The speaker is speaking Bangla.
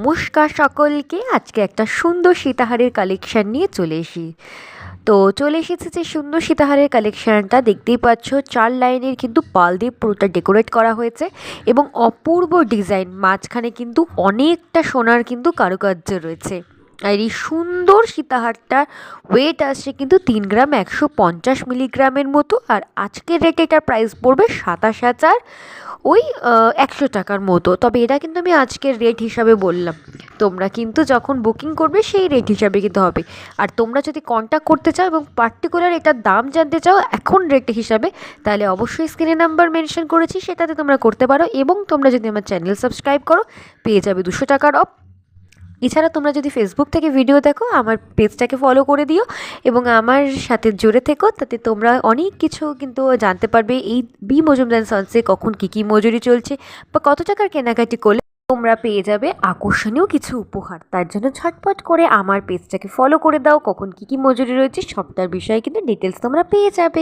নমস্কার সকলকে। আজকে একটা সুন্দর সীতাহারের কালেকশান নিয়ে চলে এসি তো চলে এসেছে যে সুন্দর সীতাহারের কালেকশানটা দেখতেই পাচ্ছ, চার লাইনের কিন্তু পাল দিয়ে পুরোটা ডেকোরেট করা হয়েছে এবং অপূর্ব ডিজাইন মাঝখানে কিন্তু অনেকটা সোনার কিন্তু কারুকার্য রয়েছে। আর এই সুন্দর সীতাহারটার ওয়েট আসছে কিন্তু তিন গ্রাম একশো পঞ্চাশ মিলিগ্রামের মতো আর আজকের রেটে এটার প্রাইস পড়বে সাতাশ হাজার ওই একশো টাকার মতো। তবে এটা কিন্তু আমি আজকের রেট হিসাবে বললাম। তোমরা কিন্তু যখন বুকিং করবে সেই রেট হিসাবে কিন্তু হবে। আর তোমরা যদি কন্ট্যাক্ট করতে চাও এবং পার্টিকুলার এটার দাম জানতে চাও এখন রেট হিসাবে, তাহলে অবশ্যই স্ক্রিনে নাম্বার মেনশন করেছি, সেটাতে তোমরা করতে পারো এবং তোমরা যদি আমার চ্যানেল সাবস্ক্রাইব করো, পেয়ে যাবে দুশো টাকার অফ এছাড়া তোমরা যদি ফেসবুক থেকে ভিডিও দেখো, আমার পেজটাকে ফলো করে দিও এবং আমার সাথে জুড়ে থেকো, তাতে তোমরা অনেক কিছু কিন্তু জানতে পারবে এই বি মজুমদার সন্সে কখন কী কী মজুরি চলছে বা কত টাকার কেনাকাটি করলে তোমরা পেয়ে যাবে আকর্ষণীয় কিছু উপহার। তার জন্য ঝটপট করে আমার পেজটাকে ফলো করে দাও, কখন কী কী মজুরি রয়েছে, সবটার বিষয়ে কিন্তু ডিটেলস তোমরা পেয়ে যাবে।